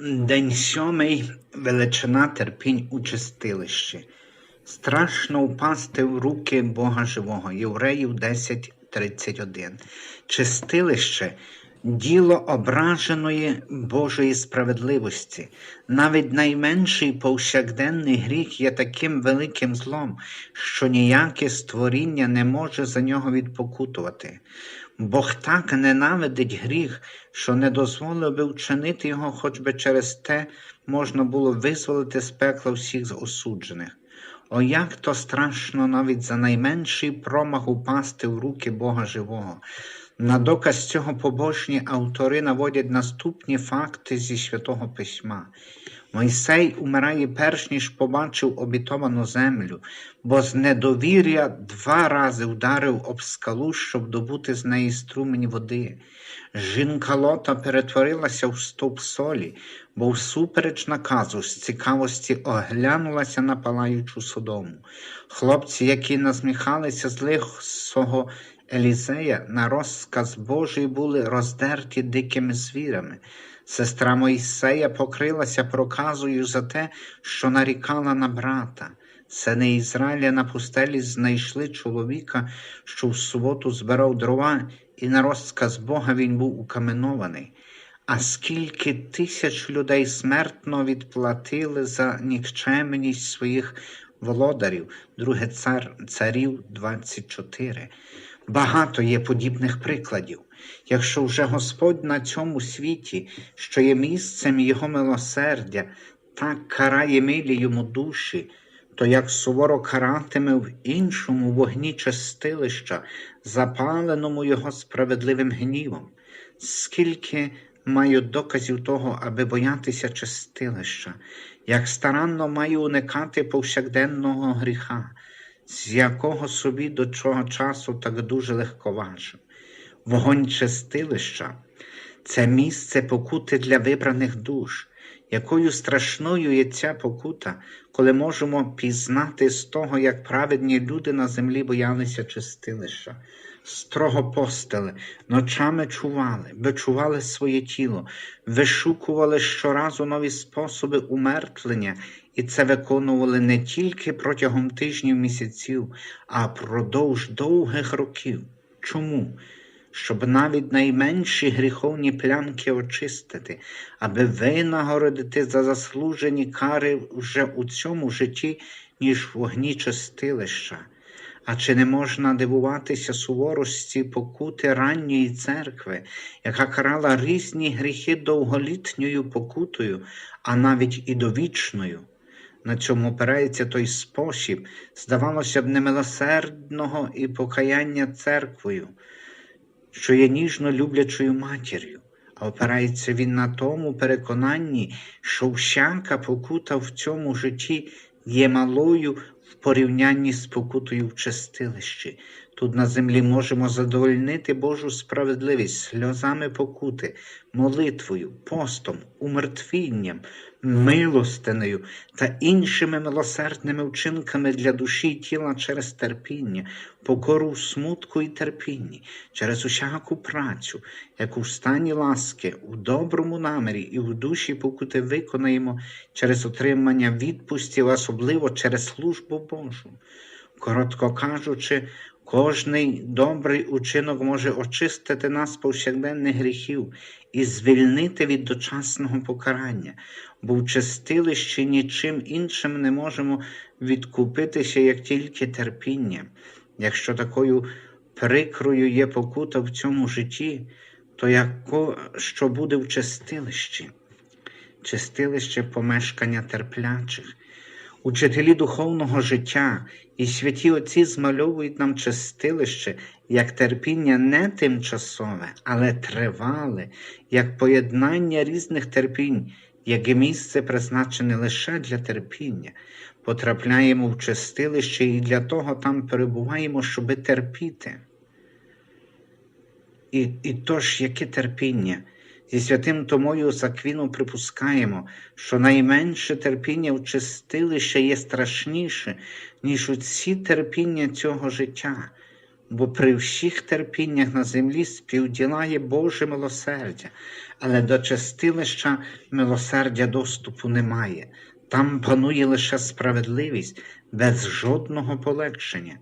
День сьомий величина терпінь у чистилищі. Страшно впасти в руки Бога живого. Євреїв 10.31. Чистилище діло ображеної Божої справедливості. Навіть найменший повсякденний гріх є таким великим злом, що ніяке створіння не може за нього відпокутувати. Бог так ненавидить гріх, що не дозволив би вчинити його, хоч би через те можна було визволити з пекла всіх осуджених. О, як то страшно навіть за найменший промах упасти в руки Бога живого. На доказ цього побожні автори наводять наступні факти зі святого письма. Мойсей умирає перш ніж побачив обітовану землю, бо з недовір'я два рази вдарив об скалу, щоб добути з неї струмені води. Жінка Лота перетворилася в стовп солі, бо всупереч наказу з цікавості оглянулася на палаючу содому. Хлопці, які насміхалися з лихого Елізея, на розказ Божий були роздерті дикими звірами. Сестра Моїсея покрилася проказою за те, що нарікала на брата. Сини Ізраїля на пустелі знайшли чоловіка, що в суботу збирав дрова, і на розказ Бога він був укаменований. А скільки тисяч людей смертно відплатили за нікчемність своїх володарів, друге цар, царів 24. Багато є подібних прикладів. Якщо вже Господь на цьому світі, що є місцем Його милосердя, так карає милі йому душі, то як суворо каратиме в іншому вогні чистилища, запаленому Його справедливим гнівом, скільки маю доказів того, аби боятися чистилища, як старанно маю уникати повсякденного гріха, з якого собі до чого часу так дуже легковажив. Вогонь чистилища це місце покути для вибраних душ, якою страшною є ця покута, коли можемо пізнати з того, як праведні люди на землі боялися чистилища, строго постили, ночами чували, бичували своє тіло, вишукували щоразу нові способи умертвлення, і це виконували не тільки протягом тижнів місяців, а продовж довгих років. Чому? Щоб навіть найменші гріховні плямки очистити, аби винагородити за заслужені кари вже у цьому житті, ніж вогні чистилища. А чи не можна дивуватися суворості покути ранньої церкви, яка карала різні гріхи довголітньою покутою, а навіть і довічною? На цьому опирається той спосіб, здавалося б, немилосердного і покаяння церквою, що є ніжно люблячою матір'ю, а опирається він на тому переконанні, що всяка покута в цьому житті є малою в порівнянні з покутою в чистилищі. Тут на землі можемо задовольнити Божу справедливість сльозами покути, молитвою, постом, умертвінням, милостинею та іншими милосердними вчинками для душі і тіла через терпіння, покору смутку і терпінні, через усяку працю, яку в стані ласки, у доброму намірі і в душі покути виконаємо через отримання відпустів, особливо через службу Божу. Коротко кажучи, Кожний добрий учинок може очистити нас повсякденних гріхів і звільнити від дочасного покарання, бо в чистилищі нічим іншим не можемо відкупитися, як тільки терпінням. Якщо такою прикрою є покута в цьому житті, то яко що буде в чистилищі? Чистилище помешкання терплячих. Учителі духовного життя і святі отці змальовують нам чистилище як терпіння не тимчасове, але тривале, як поєднання різних терпінь, як місце призначене лише для терпіння. Потрапляємо в чистилище і для того там перебуваємо, щоби терпіти. І, і тож, яке терпіння? Зі святим Томою Заквіну припускаємо, що найменше терпіння в чистилище є страшніше, ніж усі терпіння цього життя, бо при всіх терпіннях на землі співділає Боже милосердя, але до чистилища милосердя доступу немає. Там панує лише справедливість без жодного полегшення.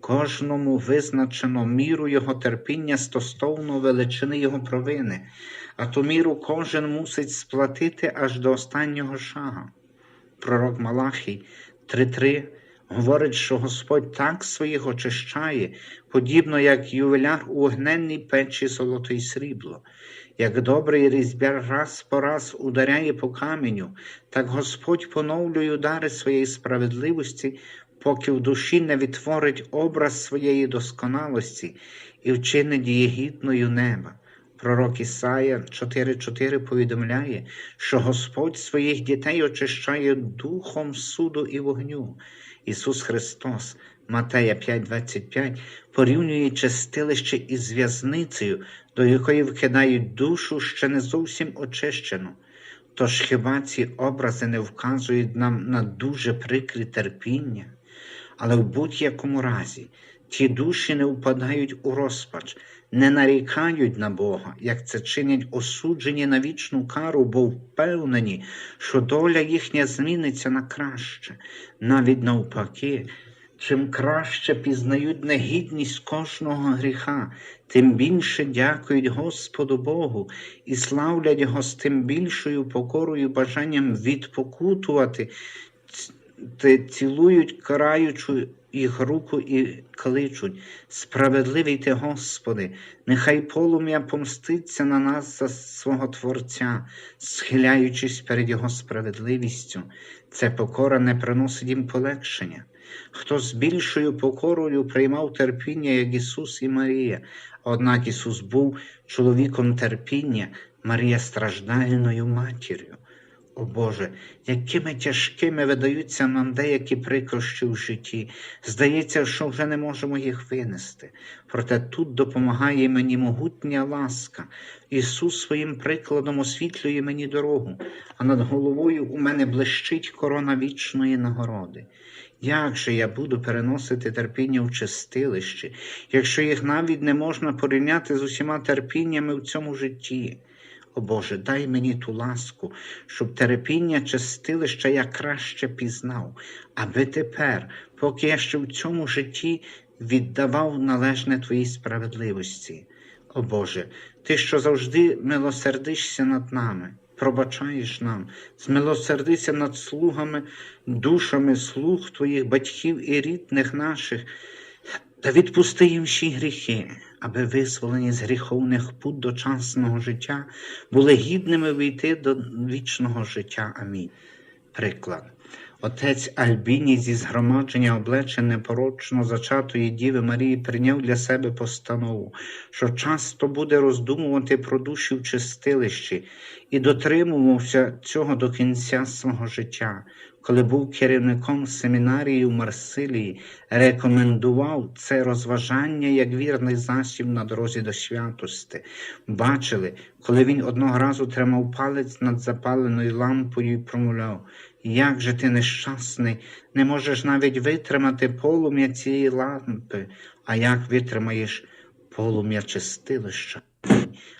Кожному визначено міру його терпіння стосовно величини його провини, а ту міру кожен мусить сплатити аж до останнього шага. Пророк Малахій 3.3 говорить, що Господь так своїх очищає, подібно як ювеляр у огненній печі золото й срібло. Як добрий різьбяр раз по раз ударяє по каменю, так Господь поновлює удари своєї справедливості, поки в душі не відтворить образ своєї досконалості і вчинить її гідною неба. Пророк Ісая 4.4 повідомляє, що Господь своїх дітей очищає духом суду і вогню. Ісус Христос, Матея 5.25, порівнює чистилище із в'язницею, до якої вкидають душу ще не зовсім очищену. Тож хіба ці образи не вказують нам на дуже прикрі терпіння? Але в будь-якому разі ті душі не впадають у розпач, не нарікають на Бога, як це чинять осуджені на вічну кару, бо впевнені, що доля їхня зміниться на краще, навіть навпаки. Чим краще пізнають негідність кожного гріха, тим більше дякують Господу Богу і славлять Його з тим більшою покорою бажанням відпокутувати, цілують караючу їх руку і кличуть. Справедливий ти, Господи, нехай полум'я помститься на нас за свого Творця, схиляючись перед Його справедливістю. Це покора не приносить їм полегшення. Хто з більшою покорою приймав терпіння, як Ісус і Марія, однак Ісус був чоловіком терпіння, Марія страждальною матір'ю. О Боже, якими тяжкими видаються нам деякі прикрощі в житті. Здається, що вже не можемо їх винести. Проте тут допомагає мені могутня ласка. Ісус своїм прикладом освітлює мені дорогу, а над головою у мене блищить корона вічної нагороди. Як же я буду переносити терпіння в чистилищі, якщо їх навіть не можна порівняти з усіма терпіннями в цьому житті? О Боже, дай мені ту ласку, щоб терпіння чистилища я краще пізнав, аби тепер, поки я ще в цьому житті віддавав належне Твоїй справедливості. О Боже, Ти, що завжди милосердишся над нами, пробачаєш нам, змилосердися над слугами, душами слуг Твоїх батьків і рідних наших, та відпусти їм всі гріхи, аби визволені з гріховних пут дочасного життя були гідними війти до вічного життя. Амінь. Приклад. Отець Альбіні зі згромадження облечень непорочно зачатої Діви Марії прийняв для себе постанову, що часто буде роздумувати про душі в чистилищі і дотримувався цього до кінця свого життя. Коли був керівником семінарії в Марсилії, рекомендував це розважання як вірний засіб на дорозі до святости. Бачили, коли він одного разу тримав палець над запаленою лампою і промовляв, як же ти нещасний, не можеш навіть витримати полум'я цієї лампи, а як витримаєш полум'я чистилища?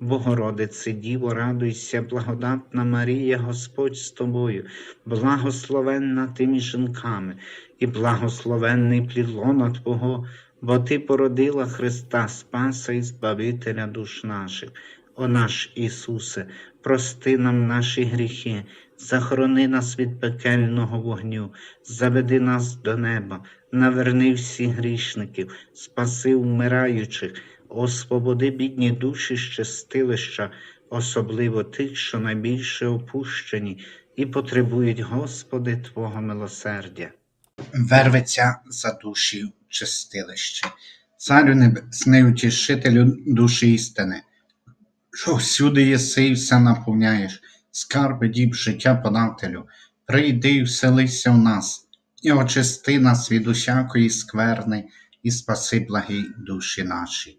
Богородице, Діво, радуйся, благодатна Марія, Господь з тобою, благословенна ти між жінками, і благословенний плід лона Твого, бо Ти породила Христа Спаса і Збавителя душ наших. О наш Ісусе, прости нам наші гріхи, захорони нас від пекельного вогню, заведи нас до неба, наверни всіх грішників, спаси вмираючих, освободи бідні душі з чистилища, особливо тих, що найбільше опущені і потребують, Господи, Твого милосердя. Верветься за душі чистилище. Царю небесний, утішителю душі істини, що всюди єси і все наповняєш, скарби діб життя подателю, прийди і вселися в нас, і очисти нас від усякої скверни, і спаси благі душі наші.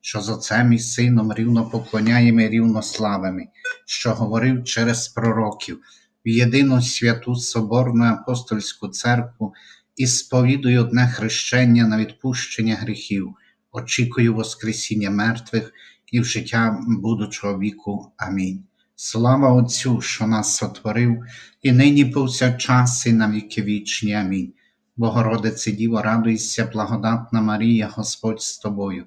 що з Отцем і Сином рівно поклоняємо і рівно славимо, що говорив через пророків, в єдину святу Соборну апостольську церкву і сповідую одне хрещення на відпущення гріхів, очікую Воскресіння мертвих і в життя будучого віку. Амінь. Слава Отцю, що нас сотворив, і нині повсякчас, і на віки вічні. Амінь. Богородице Діво, радуйся, благодатна Марія, Господь з тобою,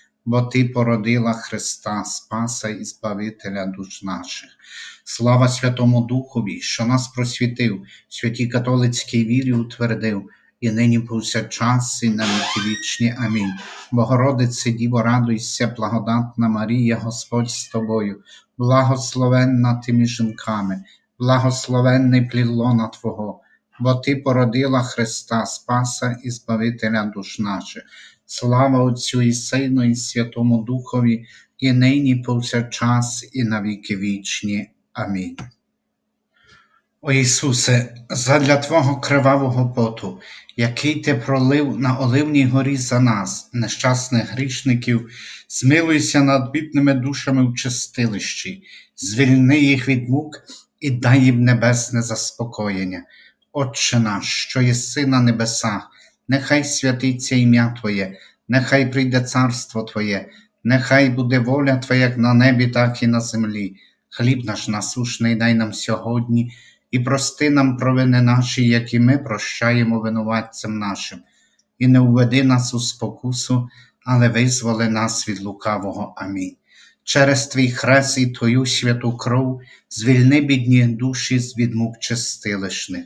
бо Ти породила Христа, Спаса і Збавителя душ наших. Слава Святому Духові, що нас просвітив, святій католицькій вірі утвердив, і нині повсякчас, і на віки вічні. Амінь. Богородице Діво, радуйся, благодатна Марія, Господь з тобою, благословенна ти між жінками, благословенний плід лона Твого, бо Ти породила Христа Спаса і Збавителя душ наших. Слава Отцю і Сину, і Святому Духові, і нині повсякчас, і на віки вічні. Амінь. О Ісусе, задля Твого кривавого поту, який Ти пролив на Оливній горі за нас, нещасних грішників, змилуйся над бідними душами в чистилищі, звільни їх від мук і дай їм небесне заспокоєння. Отче наш, що єси на небесах, нехай святиться ім'я Твоє, нехай прийде царство Твоє, нехай буде воля Твоя як на небі, так і на землі. Хліб наш насушний дай нам сьогодні, і прости нам провини наші, як і ми прощаємо винуватцям нашим, і не уведи нас у спокусу, але визволи нас від лукавого. Амінь. Через твій хрест і Твою святу кров звільни бідні душі з від мук чистилищних.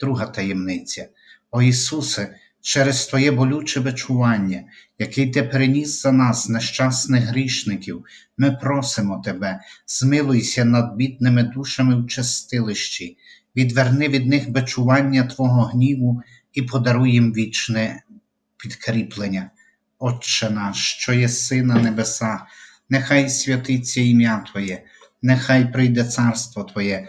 Друга таємниця. О Ісусе, через Твоє болюче бичування, який Ти приніс за нас, нещасних грішників, ми просимо Тебе, змилуйся над бідними душами в чистилищі, відверни від них бичування Твого гніву і подаруй їм вічне підкріплення. Отче наш, що єси на небесах, нехай святиться ім'я Твоє, нехай прийде царство Твоє,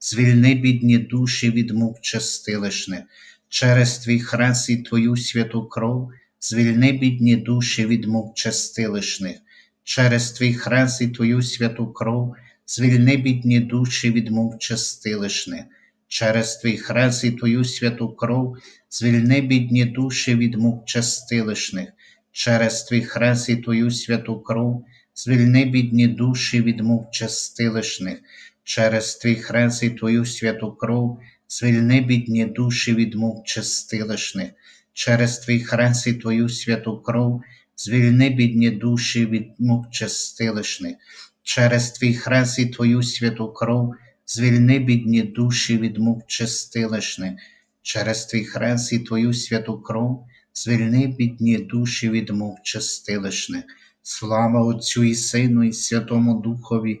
звільни бідні душі від мук чистилищних, через твій хрест і твою святу кров звільни бідні душі від мук чистилищних, через твій хрест і твою святу кров звільни бідні душі від мук чистилищних, через твій хрест і твою святу кров звільни бідні душі від мук чистилищних, через твій хрест і твою святу кров, звільни бідні душі від мук чистилищних, через твій хрест і твою святу кров, звільни бідні душі від мук чистилищних, через твій хрест і твою святу кров, звільни бідні душі від мук чистилищних, через твій хрест і твою святу кров, звільни бідні душі від мук чистилищних, через твій хрест і твою святу кров, звільни бідні душі від мук чистилищних. Слава Отцю і Сину, і Святому Духові,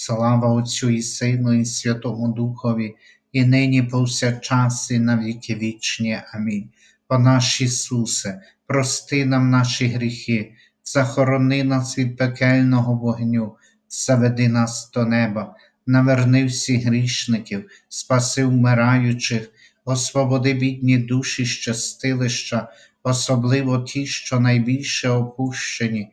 Слава Отцю і Сину, і Святому Духові, і нині повсякчас, і на віки вічні. Амінь. О наш Ісусе, прости нам наші гріхи, захорони нас від пекельного вогню, заведи нас до неба, наверни всіх грішників, спаси вмираючих, освободи бідні душі з чистилища, особливо ті, що найбільше опущені